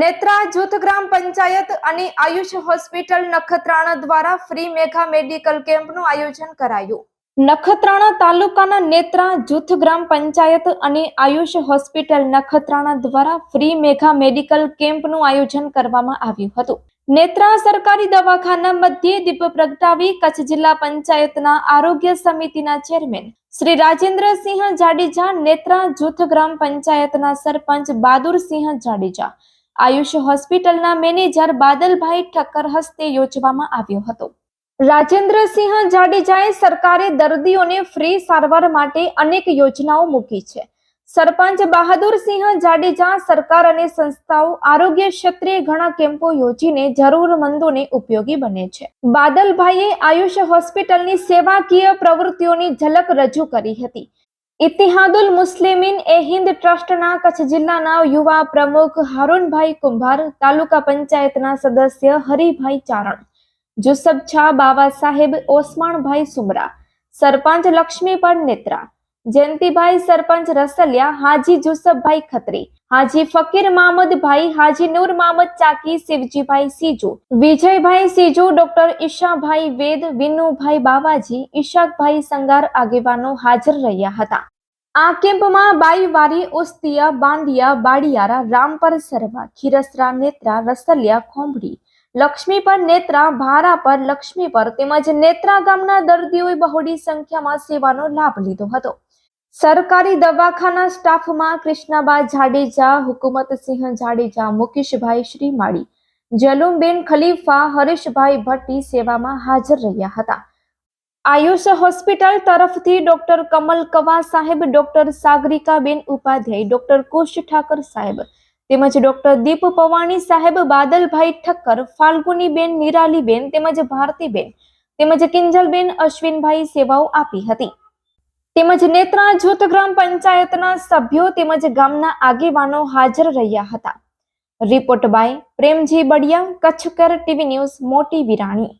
નેત્રા જૂથ ગ્રામ પંચાયત અને આયુષ હોસ્પિટલ નખત્રાણા દ્વારા ફ્રી મેગા મેડિકલ કેમ્પનું આયોજન કરાયું. નખત્રાણા તાલુકાના નેત્રા જૂથ ગ્રામ પંચાયત અને આયુષ હોસ્પિટલ નખત્રાણા દ્વારા ફ્રી મેગા મેડિકલ કેમ્પનું આયોજન કરવામાં આવ્યું હતું. નેત્રા સરકારી દવાખાના મધ્યે દીપ પ્રગટાવી કચ્છ જિલ્લા પંચાયતના આરોગ્ય સમિતિના ચેરમેન શ્રી રાજેન્દ્રસિંહ જાડેજા, નેત્રા જૂથ ગ્રામ પંચાયતના સરપંચ બહાદુરસિંહ જાડેજા આયુષ હોસ્પિટલના મેનેજર બાદલભાઈ ઠક્કર હસ્તે યોજવામાં આવ્યો હતો. રાજેન્દ્રસિંહ જાડેજાએ સરકારે દર્દીઓને ફ્રી સારવાર માટે અનેક યોજનાઓ મૂકી છે. સરપંચ બહાદુરસિંહ જાડેજા સરકાર અને સંસ્થાઓ આરોગ્ય ક્ષેત્રે ઘણા કેમ્પો યોજીને જરૂરમંદોને ઉપયોગી બને છે. બાદલભાઈએ આયુષ હોસ્પિટલની સેવાકીય પ્રવૃત્તિઓની ઝલક રજૂ કરી હતી. ઇતિહાદુલ મુસ્લિમીન એ હિન્દ ટ્રસ્ટના કચ્છ જિલ્લાના યુવા પ્રમુખ હારૂનભાઈ કુંભાર, તાલુકા પંચાયતના સદસ્ય હરિભાઈ ચારણ જુસબ છા બાવા સાહેબ, ઓસમાણભાઈ સુમરા, સરપંચ લક્ષ્મીપણ નેત્રા, જયંતિભાઈ સરપંચ રસલિયા, હાજી જુસબભાઈ ખત્રી, હાજી ફકીર મામદભાઈ હાજી નૂર મામદ ચાકી, શિવજીભાઈ સીજુ, વિજયભાઈ સીજુ, ડોક્ટર ઈશાભાઈ વેદ, વિનુભાઈ બાવાજી, ઈશાકભાઈ સંગાર આગેવાનો હાજર રહ્યા હતા. આ કેમ્પમાં બાઈવારી, ઓસ્તિયા, બાંડિયા, બાડિયારા, રામપર સરવા, ખીરસરા, નેત્રા, રસલિયા, ખોંભડી, લક્ષ્મી પર નેત્રા, ભારા પર લક્ષ્મી પર તેમજ નેત્રા ગામના દર્દીઓએ બહોળી સંખ્યામાં સેવાનો લાભ લીધો હતો. સરકારી દવાખાના સ્ટાફમાં કૃષ્ણાબા જાડેજા, હુકુમતસિંહ જાડેજા, મુકેશભાઈ શ્રીમાળી, જલુમબેન ખલીફા, હરીશભાઈ ભટ્ટી સેવામાં હાજર રહ્યા હતા. આયુષ હોસ્પિટલ તરફથી ડોક્ટર કમલ કવા સાહેબ, ડોક્ટર સાગરિકાબેન ઉપાધ્યાય, ડોક્ટર કુશ ઠાકર સાહેબ તેમજ ડોક્ટર દીપ પવાણી સાહેબ, બાદલભાઈ ઠક્કર, ફાલ્ગુનીબેન નિરાલીબેન તેમજ ભારતીબેન તેમજ કિંજલબેન અશ્વિનભાઈ સેવાઓ આપી હતી. તેમજ નેત્રા જૂથ ગ્રામ પંચાયતના સભ્યો તેમજ ગામના આગેવાનો હાજર રહ્યા હતા. રિપોર્ટ બાય પ્રેમજી બડિયા કચ્છ કર ટીવી ન્યૂઝ, મોટી વિરાણી.